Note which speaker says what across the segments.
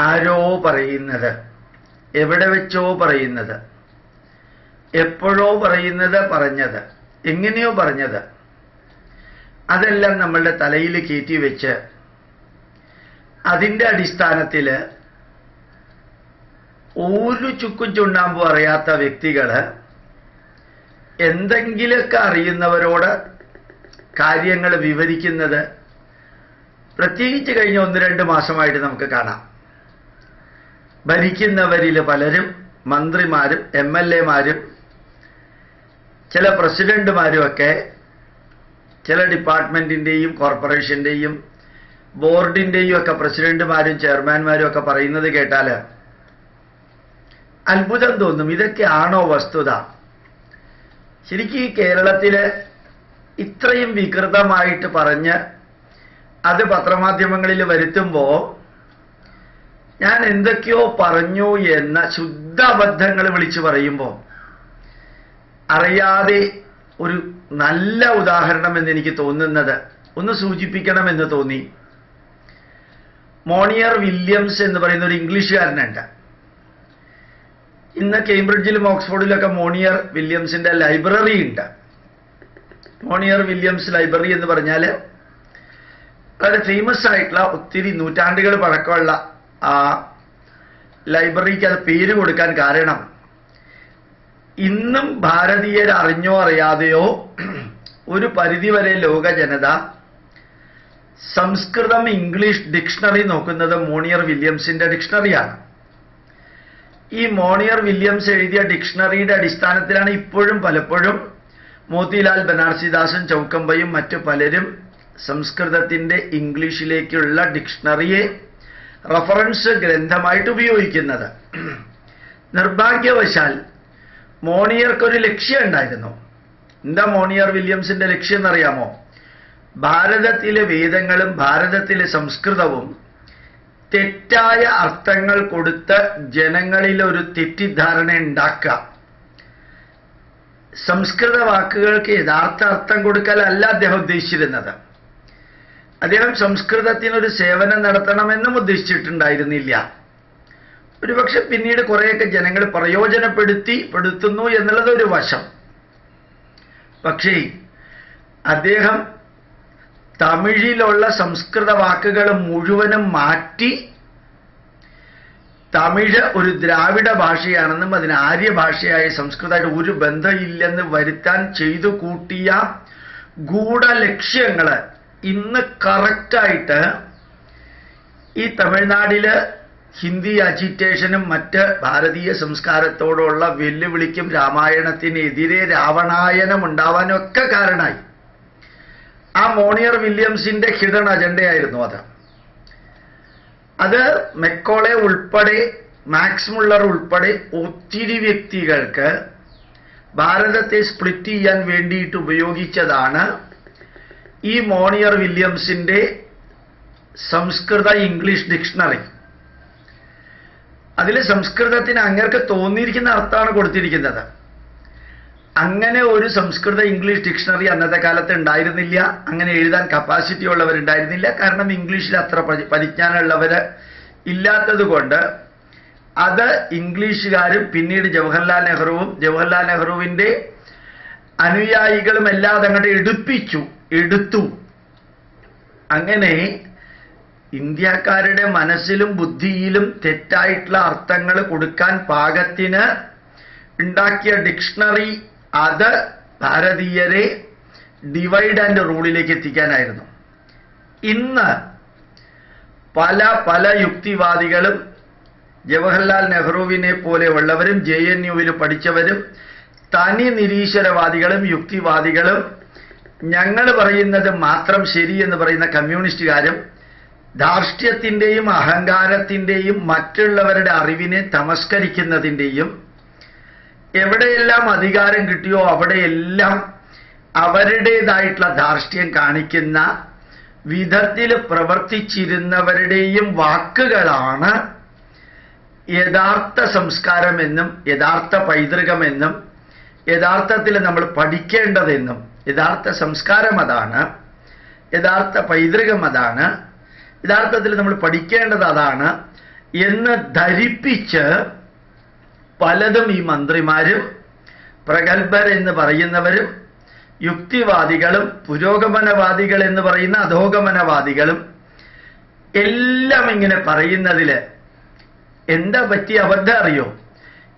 Speaker 1: ആരോ പറയുന്നത്? എവിടെ വെച്ചോ പറയുന്നത്? എപ്പോഴോ പറയുന്നത് പറഞ്ഞത്. എങ്ങനെയോ പറഞ്ഞത്. അതെല്ലാം നമ്മളുടെ തലയിൽ കയറ്റി വെച്ച് അതിന്റെ അടിസ്ഥാനത്തിൽ ഒരു ചുക്കും ചുണ്ണാമ്പും അറിയാത്ത വ്യക്തികൾ എന്തെങ്കിലുമൊക്കെ അറിയുന്നവരോട് കാര്യങ്ങൾ വിവരിക്കുന്നത് പ്രത്യേകിച്ച് കഴിഞ്ഞ ഒന്ന് രണ്ട് മാസമായിട്ട് നമുക്ക് കാണാം. ഭരിക്കുന്നവരിൽ പലരും മന്ത്രിമാരും എം എൽ എമാരും ചില പ്രസിഡന്റുമാരും ഒക്കെ ചില ഡിപ്പാർട്ട്മെന്റിന്റെയും കോർപ്പറേഷന്റെയും ബോർഡിന്റെയും ഒക്കെ പ്രസിഡന്റുമാരും ചെയർമാൻമാരും ഒക്കെ പറയുന്നത് കേട്ടാൽ അത്ഭുതം തോന്നും. ഇതൊക്കെയാണോ വസ്തുത? ശരിക്കും ഈ കേരളത്തിൽ ഇത്രയും വികൃതമായിട്ട് പറഞ്ഞ് അത് പത്രമാധ്യമങ്ങളിൽ വരുത്തുമ്പോൾ ഞാൻ എന്തൊക്കെയോ പറഞ്ഞു എന്ന ശുദ്ധ അബദ്ധങ്ങൾ വിളിച്ചു പറയുമ്പോൾ അറിയാതെ ഒരു നല്ല ഉദാഹരണം എന്ന് എനിക്ക് തോന്നുന്നത് ഒന്ന് സൂചിപ്പിക്കണമെന്ന് തോന്നി. മോണിയർ വില്യംസ് എന്ന് പറയുന്ന ഒരു ഇംഗ്ലീഷുകാരനുണ്ട്. ഇന്ന് കേംബ്രിഡ്ജിലും ഓക്സ്ഫോർഡിലൊക്കെ മോണിയർ വില്യംസിന്റെ ലൈബ്രറി ഉണ്ട്. മോണിയർ വില്യംസ് ലൈബ്രറി എന്ന് പറഞ്ഞാൽ വളരെ ഫേമസ് ആയിട്ടുള്ള ഒത്തിരി നൂറ്റാണ്ടുകൾ പഴക്കമുള്ള ആ ലൈബ്രറിക്ക് അത് പേര് കൊടുക്കാൻ കാരണം ഇന്നും ഭാരതീയർ അറിഞ്ഞോ അറിയാതെയോ ഒരു പരിധിവരെ ലോക ജനത സംസ്കൃതം ഇംഗ്ലീഷ് ഡിക്ഷണറി നോക്കുന്നത് മോണിയർ വില്യംസിന്റെ ഡിക്ഷണറിയാണ്. ഈ മോണിയർ വില്യംസ് എഴുതിയ ഡിക്ഷണറിയുടെ അടിസ്ഥാനത്തിലാണ് ഇപ്പോഴും പലപ്പോഴും മോത്തിലാൽ ബനാർസിദാസും ചൗക്കമ്പയും മറ്റു പലരും സംസ്കൃതത്തിന്റെ ഇംഗ്ലീഷിലേക്കുള്ള ഡിക്ഷണറിയെ റഫറൻസ് ഗ്രന്ഥമായിട്ട് ഉപയോഗിക്കുന്നത്. നിർഭാഗ്യവശാൽ മോണിയർക്കൊരു ലക്ഷ്യം ഉണ്ടായിരുന്നു. എന്താ മോണിയർ വില്യംസിന്റെ ലക്ഷ്യം എന്നറിയാമോ? ഭാരതത്തിലെ വേദങ്ങളും ഭാരതത്തിലെ സംസ്കൃതവും തെറ്റായ അർത്ഥങ്ങൾ കൊടുത്ത് ജനങ്ങളിൽ ഒരു തെറ്റിദ്ധാരണ ഉണ്ടാക്കുക. സംസ്കൃത വാക്കുകൾക്ക് യഥാർത്ഥ അർത്ഥം കൊടുക്കലല്ല അദ്ദേഹം ഉദ്ദേശിച്ചിരുന്നത്. അദ്ദേഹം സംസ്കൃതത്തിനൊരു സേവനം നടത്തണമെന്നും ഉദ്ദേശിച്ചിട്ടുണ്ടായിരുന്നില്ല. ഒരുപക്ഷെ പിന്നീട് കുറേയൊക്കെ ജനങ്ങൾ പ്രയോജനപ്പെടുത്തി പെടുത്തുന്നു എന്നുള്ളത് ഒരു വശം. പക്ഷേ അദ്ദേഹം തമിഴിലുള്ള സംസ്കൃത വാക്കുകൾ മുഴുവനും മാറ്റി തമിഴ് ഒരു ദ്രാവിഡ ഭാഷയാണെന്നും അതിന് ആര്യ ഭാഷയായ സംസ്കൃതമായിട്ട് ഒരു ബന്ധമില്ലെന്ന് വരുത്താൻ ചെയ്തു കൂട്ടിയ ഗൂഢലക്ഷ്യങ്ങൾ ഇന്ന് കറക്റ്റായിട്ട് ഈ തമിഴ്നാടിൽ ഹിന്ദി അജിറ്റേഷനും മറ്റ് ഭാരതീയ സംസ്കാരത്തോടുള്ള വെല്ലുവിളിക്കും രാമായണത്തിനെതിരെ രാവണായനം ഉണ്ടാവാനൊക്കെ കാരണമായി. ആ മോണിയർ വില്യംസിന്റെ ഹിഡൻ അജണ്ടയായിരുന്നു അത്. അത് മെക്കോളെ ഉൾപ്പെടെ മാക്സ് മുള്ളർ ഉൾപ്പെടെ ഒത്തിരി വ്യക്തികൾക്ക് ഭാരതത്തെ സ്പ്ലിറ്റ് ചെയ്യാൻ വേണ്ടിയിട്ട് ഉപയോഗിച്ചതാണ് ഈ മോണിയർ വില്യംസിന്റെ സംസ്കൃത ഇംഗ്ലീഷ് ഡിക്ഷണറി. അതിൽ സംസ്കൃതത്തിന് അങ്ങർക്ക് തോന്നിയിരിക്കുന്ന അർത്ഥമാണ് കൊടുത്തിരിക്കുന്നത്. അങ്ങനെ ഒരു സംസ്കൃത ഇംഗ്ലീഷ് ഡിക്ഷണറി അന്നത്തെ കാലത്ത് ഉണ്ടായിരുന്നില്ല. അങ്ങനെ എഴുതാൻ കപ്പാസിറ്റി ഉള്ളവരുണ്ടായിരുന്നില്ല. കാരണം ഇംഗ്ലീഷിൽ അത്ര പരി- പരിജ്ഞാനമുള്ളവർ ഇല്ലാത്തത് കൊണ്ട് അത് ഇംഗ്ലീഷുകാരും പിന്നീട് ജവഹർലാൽ നെഹ്റുവും ജവഹർലാൽ നെഹ്റുവിന്റെ അനുയായികളും എല്ലാം അതങ്ങോട്ട് എടുപ്പിച്ചു. എടുത്തു. അങ്ങനെ ഇന്ത്യക്കാരുടെ മനസ്സിലും ബുദ്ധിയിലും തെറ്റായിട്ടുള്ള അർത്ഥങ്ങൾ കൊടുക്കാൻ പാകത്തിന് ഉണ്ടാക്കിയ ഡിക്ഷണറി അത് ഭാരതീയരെ ഡിവൈഡ് ആൻഡ് റൂളിലേക്ക് എത്തിക്കാനായിരുന്നു. ഇന്ന് പല പല യുക്തിവാദികളും ജവഹർലാൽ നെഹ്റുവിനെ പോലെ ഉള്ളവരും ജെ എൻ യുവിൽ പഠിച്ചവരും തനി നിരീശ്വരവാദികളും യുക്തിവാദികളും ഞങ്ങൾ പറയുന്നത് മാത്രം ശരി എന്ന് പറയുന്ന കമ്മ്യൂണിസ്റ്റുകാരും ധാർഷ്ട്യത്തിന്റെയും അഹങ്കാരത്തിന്റെയും മറ്റുള്ളവരുടെ അറിവിനെ തമസ്കരിക്കുന്നതിന്റെയും എവിടെയെല്ലാം അധികാരം കിട്ടിയോ അവിടെയെല്ലാം അവരുടേതായിട്ടുള്ള ധാർഷ്ട്യം കാണിക്കുന്ന വിധത്തിൽ പ്രവർത്തിച്ചിരുന്നവരുടെയും വാക്കുകളാണ് യഥാർത്ഥ സംസ്കാരമെന്നും യഥാർത്ഥ പൈതൃകമെന്നും യഥാർത്ഥത്തിൽ നമ്മൾ പഠിക്കേണ്ടതെന്നും യഥാർത്ഥ സംസ്കാരം അതാണ് യഥാർത്ഥ പൈതൃകം അതാണ് യഥാർത്ഥത്തിൽ നമ്മൾ പഠിക്കേണ്ടത് അതാണ് എന്ന് ധരിപ്പിച്ച് പലതും ഈ മന്ത്രിമാരും പ്രഗത്ഭർ എന്ന് പറയുന്നവരും യുക്തിവാദികളും പുരോഗമനവാദികൾ എന്ന് പറയുന്ന അധോഗമനവാദികളും എല്ലാം ഇങ്ങനെ പറയുന്നതിൽ എന്താ പറ്റിയ അബദ്ധം അറിയോ?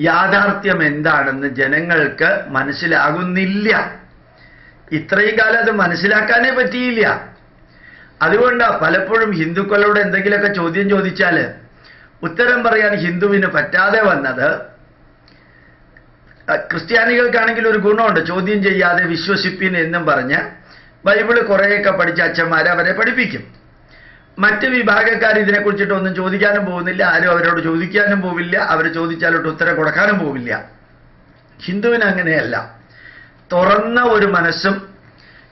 Speaker 1: യാഥാർത്ഥ്യം എന്താണെന്ന് ജനങ്ങൾക്ക് മനസ്സിലാകുന്നില്ല. ഇത്രയും കാലം അത് മനസ്സിലാക്കാനേ പറ്റിയില്ല. അതുകൊണ്ടാ പലപ്പോഴും ഹിന്ദുക്കളോട് എന്തെങ്കിലുമൊക്കെ ചോദ്യം ചോദിച്ചാൽ ഉത്തരം പറയാൻ ഹിന്ദുവിന് പറ്റാതെ വന്നത് ക്രിസ്ത്യാനികൾക്കാണെങ്കിൽ ഒരു ഗുണമുണ്ട്. ചോദ്യം ചെയ്യാതെ വിശ്വസിപ്പിൻ എന്നും പറഞ്ഞ് ബൈബിൾ കുറേയൊക്കെ പഠിച്ച അച്ഛന്മാർ അവരെ പഠിപ്പിക്കും. മറ്റ് വിഭാഗക്കാർ ഇതിനെക്കുറിച്ചിട്ടൊന്നും ചോദിക്കാനും പോകുന്നില്ല ആരും അവരോട് ചോദിക്കാനും പോവില്ല അവർ ചോദിച്ചാലോട്ട് ഉത്തരം കൊടുക്കാനും പോവില്ല. ഹിന്ദുവിന് അങ്ങനെയല്ല. തുറന്ന ഒരു മനസ്സും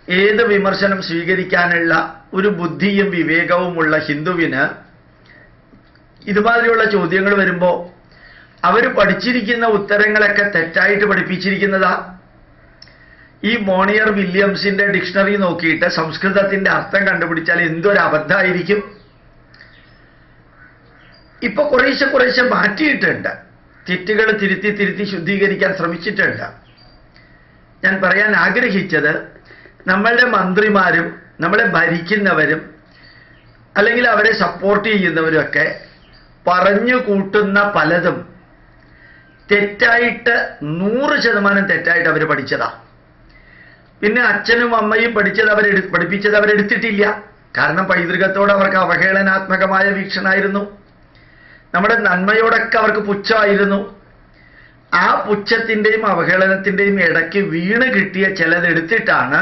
Speaker 1: ഏത് വിമർശനം സ്വീകരിക്കാനുള്ള ഒരു ബുദ്ധിയും വിവേകവുമുള്ള ഹിന്ദുവിന് ഇതുമാതിരിയുള്ള ചോദ്യങ്ങൾ വരുമ്പോൾ അവർ പഠിച്ചിരിക്കുന്ന ഉത്തരങ്ങളൊക്കെ തെറ്റായിട്ട് പഠിപ്പിച്ചിരിക്കുന്നതാ. ഈ മോണിയർ വില്യംസിന്റെ ഡിക്ഷണറി നോക്കിയിട്ട് സംസ്കൃതത്തിന്റെ അർത്ഥം കണ്ടുപിടിച്ചാൽ എന്തൊരു അബദ്ധമായിരിക്കും ഇപ്പൊ കുറേശ്ശെ കുറേശ്ശെ മാറ്റിയിട്ടുണ്ട്. തെറ്റുകൾ തിരുത്തി തിരുത്തി ശുദ്ധീകരിക്കാൻ ശ്രമിച്ചിട്ടുണ്ട്. ഞാൻ പറയാൻ ആഗ്രഹിച്ചത് നമ്മളുടെ മന്ത്രിമാരും നമ്മളെ ഭരിക്കുന്നവരും അല്ലെങ്കിൽ അവരെ സപ്പോർട്ട് ചെയ്യുന്നവരൊക്കെ പറഞ്ഞു കൂട്ടുന്ന പലതും തെറ്റായിട്ട് നൂറ് ശതമാനം തെറ്റായിട്ട് അവർ പഠിച്ചതാ. പിന്നെ അച്ഛനും അമ്മയും പഠിച്ചത് അവരെ പഠിപ്പിച്ചത് അവരെടുത്തിട്ടില്ല കാരണം പൈതൃകത്തോട് അവർക്ക് അവഹേളനാത്മകമായ വീക്ഷണമായിരുന്നു. നമ്മുടെ നന്മയോടൊക്കെ അവർക്ക് പുച്ഛമായിരുന്നു. ആ പുച്ഛത്തിന്റെയും അവഹേളനത്തിന്റെയും ഇടയ്ക്ക് വീണ് കിട്ടിയ ചിലതെടുത്തിട്ടാണ്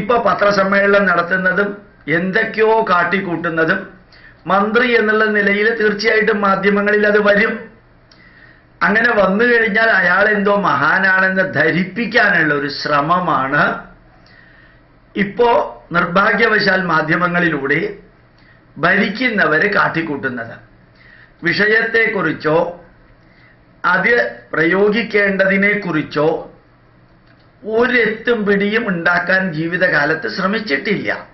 Speaker 1: ഇപ്പൊ പത്രസമ്മേളനം നടത്തുന്നതും എന്തൊക്കെയോ കാട്ടിക്കൂട്ടുന്നതും. മന്ത്രി എന്നുള്ള നിലയിൽ തീർച്ചയായിട്ടും മാധ്യമങ്ങളിൽ അത് വരും. അങ്ങനെ വന്നു കഴിഞ്ഞാൽ അയാൾ എന്തോ മഹാനാണെന്ന് ധരിപ്പിക്കാനുള്ള ഒരു ശ്രമമാണ് ഇപ്പോ നിർഭാഗ്യവശാൽ മാധ്യമങ്ങളിലൂടെ ഭരിക്കുന്നവര് കാട്ടിക്കൂട്ടുന്നത്. വിഷയത്തെക്കുറിച്ചോ അത് പ്രയോഗിക്കേണ്ടതിനെക്കുറിച്ചോ ഒരെത്തും പിടിയും ഉണ്ടാക്കാൻ ജീവിതകാലത്ത് ശ്രമിച്ചിട്ടില്ല.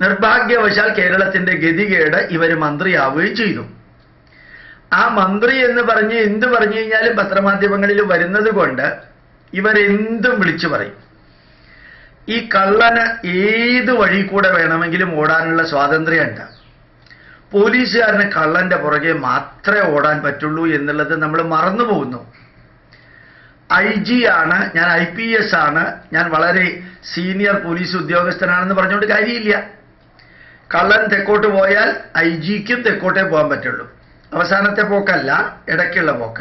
Speaker 1: നിർഭാഗ്യവശാൽ കേരളത്തിന്റെ ഗതികേട് ഇവർ മന്ത്രിയാവുകയും ചെയ്തു. ആ മന്ത്രി എന്ന് പറഞ്ഞ് എന്ത് പറഞ്ഞു കഴിഞ്ഞാലും പത്രമാധ്യമങ്ങളിൽ വരുന്നത് കൊണ്ട് ഇവരെന്തും വിളിച്ചു പറയും. ഈ കള്ളന് ഏത് വഴി കൂടെ വേണമെങ്കിലും ഓടാനുള്ള സ്വാതന്ത്ര്യമുണ്ട്. പോലീസുകാരന് കള്ളന്റെ പുറകെ മാത്രമേ ഓടാൻ പറ്റുള്ളൂ എന്നുള്ളത് നമ്മൾ മറന്നു പോകുന്നു ഐ ജി ആണ് ഞാൻ ഐ പി എസ് ആണ് ഞാൻ വളരെ സീനിയർ പോലീസ് ഉദ്യോഗസ്ഥനാണെന്ന് പറഞ്ഞുകൊണ്ട് കാര്യമില്ല. കള്ളൻ തെക്കോട്ട് പോയാൽ ഐ ജിക്കും തെക്കോട്ടേ പോകാൻ പറ്റുള്ളൂ. അവസാനത്തെ പോക്കല്ല ഇടയ്ക്കുള്ള പോക്ക.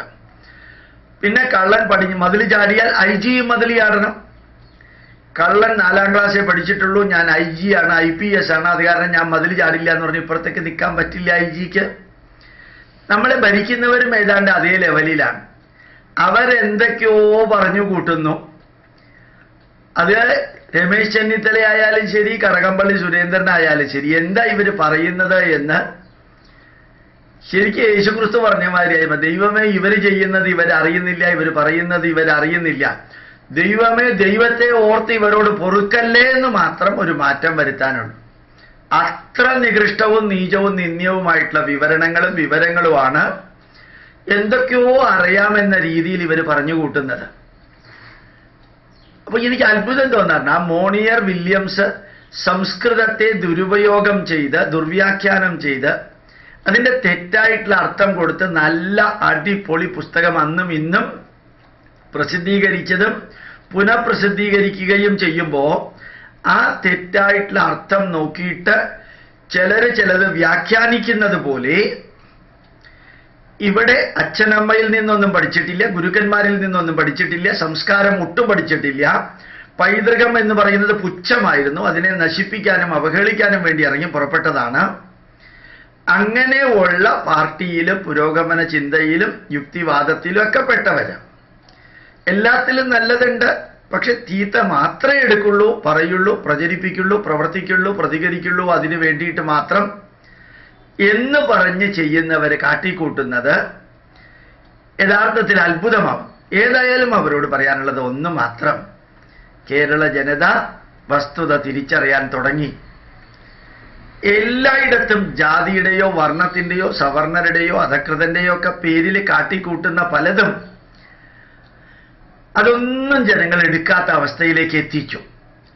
Speaker 1: പിന്നെ കള്ളൻ പടിഞ്ഞ് മതിൽ ചാടിയാൽ ഐ ജി മതിൽ ചാടണം. കള്ളൻ നാലാം ക്ലാസ്സേ പഠിച്ചിട്ടുള്ളൂ. ഞാൻ ഐ ജി ആണ് ഐ പി എസ് ആണ്. അത് കാരണം ഞാൻ മതിൽ ചാടില്ല എന്ന് പറഞ്ഞ് ഇപ്പുറത്തേക്ക് നിൽക്കാൻ പറ്റില്ല ഐ ജിക്ക് നമ്മളെ ഭരിക്കുന്നവരും ഏതാണ്ട് അതേ ലെവലിലാണ്. അവരെന്തൊക്കെയോ പറഞ്ഞു കൂട്ടുന്നു. അത് രമേശ് ചെന്നിത്തല ആയാലും ശരി കടകംപള്ളി സുരേന്ദ്രൻ ആയാലും ശരി എന്താ ഇവർ പറയുന്നത് എന്ന് ശരിക്കും യേശുക്രിസ്തു പറഞ്ഞ മാതിരിയായി ദൈവമേ ഇവർ ചെയ്യുന്നത് ഇവരറിയുന്നില്ല ഇവർ പറയുന്നത് ഇവരറിയുന്നില്ല ദൈവമേ ദൈവത്തെ ഓർത്ത് ഇവരോട് പൊറുക്കല്ലേ എന്ന് മാത്രം ഒരു മാറ്റം വരുത്താനുള്ളൂ. അത്ര നികൃഷ്ടവും നീചവും നിന്ദ്യവുമായിട്ടുള്ള വിവരണങ്ങളും വിവരങ്ങളുമാണ് എന്തൊക്കെയോ അറിയാമെന്ന രീതിയിൽ ഇവർ പറഞ്ഞു കൂട്ടുന്നത്. അപ്പൊ എനിക്ക് അത്ഭുതം തോന്നാറുണ്ട്. ആ മോണിയർ വില്യംസ് സംസ്കൃതത്തെ ദുരുപയോഗം ചെയ്ത് ദുർവ്യാഖ്യാനം ചെയ്ത് അതിന്റെ തെറ്റായിട്ടുള്ള അർത്ഥം കൊടുത്ത് നല്ല അടിപൊളി പുസ്തകം അന്നും ഇന്നും പ്രസിദ്ധീകരിച്ചതും പുനഃപ്രസിദ്ധീകരിക്കുകയും ചെയ്യുമ്പോൾ ആ തെറ്റായിട്ടുള്ള അർത്ഥം നോക്കിയിട്ട് ചിലര് ചിലത് വ്യാഖ്യാനിക്കുന്നത് പോലെ ഇവിടെ അച്ഛനമ്മയിൽ നിന്നൊന്നും പഠിച്ചിട്ടില്ല ഗുരുക്കന്മാരിൽ നിന്നൊന്നും പഠിച്ചിട്ടില്ല സംസ്കാരം ഒട്ടും പഠിച്ചിട്ടില്ല. പൈതൃകം എന്ന് പറയുന്നത് പുച്ഛമായിരുന്നു. അതിനെ നശിപ്പിക്കാനും അവഹേളിക്കാനും വേണ്ടി ഇറങ്ങി പുറപ്പെട്ടതാണ്. അങ്ങനെ ഉള്ള പാർട്ടിയിലും പുരോഗമന ചിന്തയിലും യുക്തിവാദത്തിലും ഒക്കെ പെട്ടവര്. എല്ലാത്തിലും നല്ലതുണ്ട്. പക്ഷെ തീത്ത മാത്രമേ എടുക്കുള്ളൂ പറയുള്ളൂ പ്രചരിപ്പിക്കുള്ളൂ പ്രവർത്തിക്കുള്ളൂ പ്രതികരിക്കുള്ളൂ അതിന് വേണ്ടിയിട്ട് മാത്രം എന്ന് പറഞ്ഞ് ചെയ്യുന്നവര് കാട്ടിക്കൂട്ടുന്നത് യഥാർത്ഥത്തിൽ അത്ഭുതമാവും. ഏതായാലും അവരോട് പറയാനുള്ളത് ഒന്ന് മാത്രം. കേരള ജനത വസ്തുത തിരിച്ചറിയാൻ തുടങ്ങി. എല്ലായിടത്തും ജാതിയുടെയോ വർണത്തിന്റെയോ സവർണരുടെയോ അധകൃതന്റെയോ ഒക്കെ പേരിൽ കാട്ടിക്കൂട്ടുന്ന പലതും അതൊന്നും ജനങ്ങൾ എടുക്കാത്ത അവസ്ഥയിലേക്ക് എത്തിച്ചു.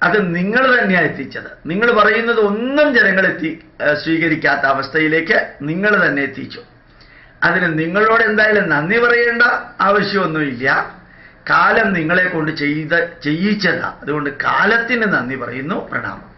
Speaker 1: അത് നിങ്ങൾ തന്നെയാണ് എത്തിച്ചത്. നിങ്ങൾ പറയുന്നത് ഒന്നും ജനങ്ങൾ എത്തി സ്വീകരിക്കാത്ത അവസ്ഥയിലേക്ക് നിങ്ങൾ തന്നെ എത്തിച്ചു. അതിന് നിങ്ങളോട് എന്തായാലും നന്ദി പറയേണ്ട ആവശ്യമൊന്നുമില്ല. കാലം നിങ്ങളെ കൊണ്ട് ചെയ്ത ചെയ്യിച്ചതാ. അതുകൊണ്ട് കാലത്തിന് നന്ദി പറയുന്നു. പ്രണാമം.